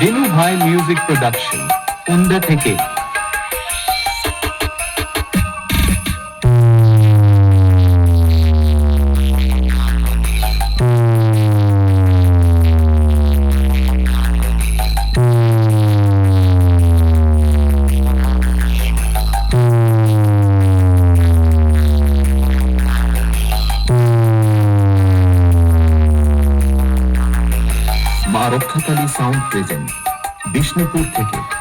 দিনু ভাই music production উন্দা থেকে। মা রক্ষাকালী সাউন্ড প্রেজেন্ট বিষ্ণুপুর থেকে।